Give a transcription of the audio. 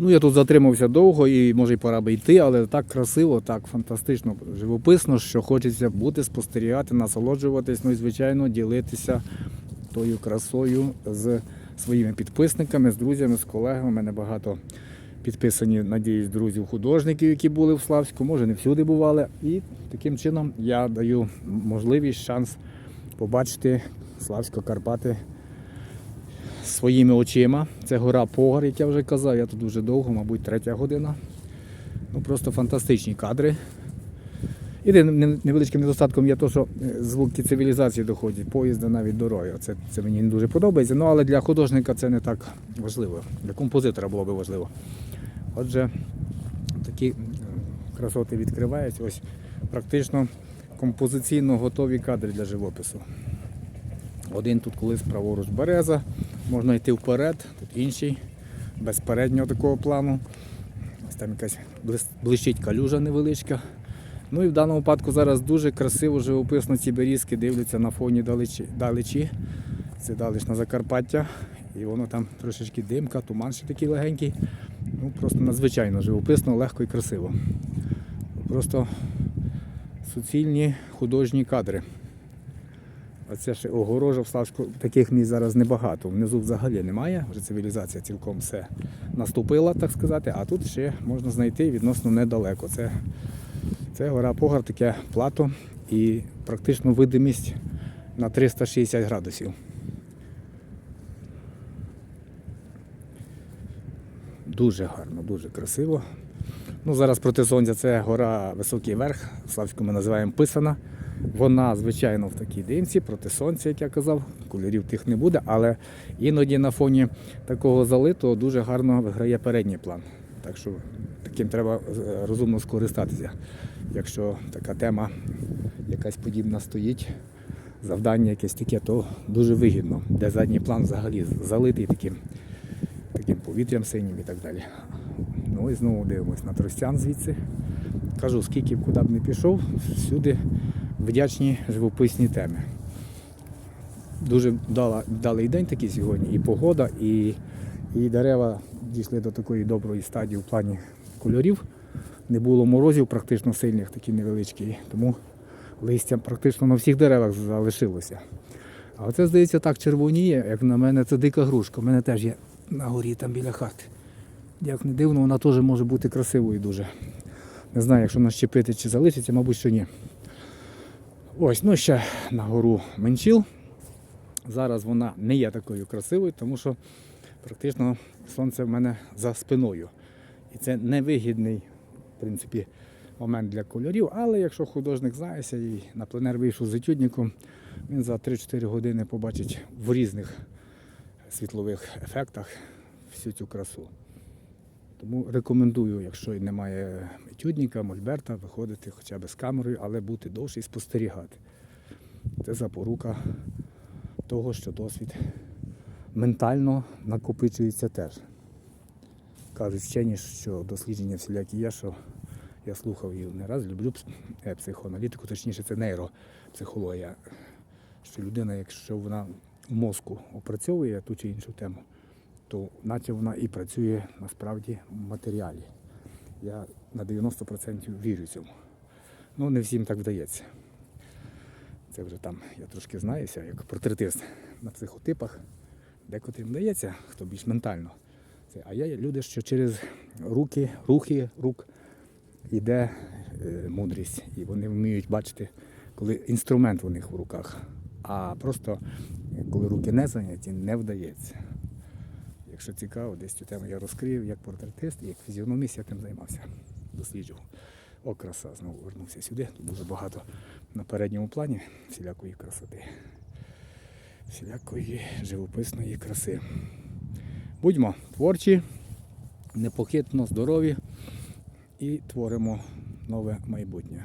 Ну, я тут затримався довго і може й пора би йти, але так красиво, так фантастично, живописно, що хочеться бути, спостерігати, насолоджуватись, ну і звичайно ділитися тою красою з своїми підписниками, з друзями, з колегами. У мене багато підписані, надіюсь, друзів художників, які були в Славську, може не всюди бували. І таким чином я даю можливість, шанс побачити Славсько-Карпати своїми очима. Це гора Погар, як я вже казав, я тут дуже довго, мабуть, третя година. Ну просто фантастичні кадри. Єдиним невеличким недостатком є те, що е, звуки цивілізації доходять, поїзда, навіть дороги. Це, це мені не дуже подобається. Ну але для художника це не так важливо. Для композитора було би важливо. Отже, такі е, красоти відкриваються. Ось практично композиційно готові кадри для живопису. Один тут колись праворуч береза, можна йти вперед, тут інший, без переднього такого плану. Ось там якась блищить калюжа невеличка. Ну і в даному випадку зараз дуже красиво живописно ці берізки дивляться на фоні далечі. далечі. Це далеч на Закарпаття. І воно там трошечки димка, туман ще такий легенький. Ну просто надзвичайно живописно, легко і красиво. Просто суцільні художні кадри. Оце ще огорожа в Славську, таких місць зараз небагато. Внизу взагалі немає, вже цивілізація цілком все наступила, так сказати, а тут ще можна знайти відносно недалеко. Це, це гора Погар, таке плато і практично видимість на 360 градусів. Дуже гарно, дуже красиво. Ну, зараз проти сонця це гора Високий Верх, в Славську ми називаємо Писана. Вона, звичайно, в такій димці, проти сонця, як я казав, кольорів тих не буде, але іноді на фоні такого залитого дуже гарно виграє передній план. Так що таким треба е, розумно скористатися. Якщо така тема якась подібна стоїть, завдання якесь таке, то дуже вигідно, де задній план взагалі залитий таким, таким повітрям синім і так далі. Ну і знову дивимось на Тростян звідси. Кажу, скільки б куди б не пішов, всюди вдячні живописні теми. Дуже вдалий день такий сьогодні, і погода, і, і дерева дійшли до такої доброї стадії в плані кольорів. Не було морозів практично сильних, такі невеличкі, тому листя практично на всіх деревах залишилося. А оце, здається, так червоніє, як на мене, це дика грушка. У мене теж є на горі там біля хати. Як не дивно, вона теж може бути красивою дуже. Не знаю, якщо нащепити чи залишиться, мабуть, що ні. Ось, ну ще на гору Менчіл. Зараз вона не є такою красивою, тому що практично сонце в мене за спиною. І це невигідний, в принципі, момент для кольорів. Але якщо художник знається і на пленер вийшов з етюдником, він за 3-4 години побачить в різних світлових ефектах всю цю красу. Тому рекомендую, якщо немає етюдника, мольберта, виходити хоча б з камерою, але бути довше і спостерігати. Це запорука того, що досвід ментально накопичується теж. Кажуть вчені, що дослідження всілякі є, що я слухав її не раз, люблю е, психоаналітику, точніше це нейропсихологія. Що людина, якщо вона в мозку опрацьовує ту чи іншу тему, то наче вона і працює насправді в матеріалі. Я на 90% вірю цьому. Ну, не всім так вдається. Це вже там я трошки знаюся, як портретист на психотипах. Декотрим вдається, хто більш ментально. Це, а є люди, що через руки, рухи рук йде е, мудрість. І вони вміють бачити, коли інструмент у них в руках. А просто коли руки не зайняті, не вдається. Якщо цікаво, десь цю тему я розкрив як портретист як фізіономіст я тим займався. Досліджував. О, краса, знову вернувся сюди. Тут дуже багато на передньому плані всілякої красоти, всілякої живописної краси. Будьмо творчі, непохитно здорові і творимо нове майбутнє.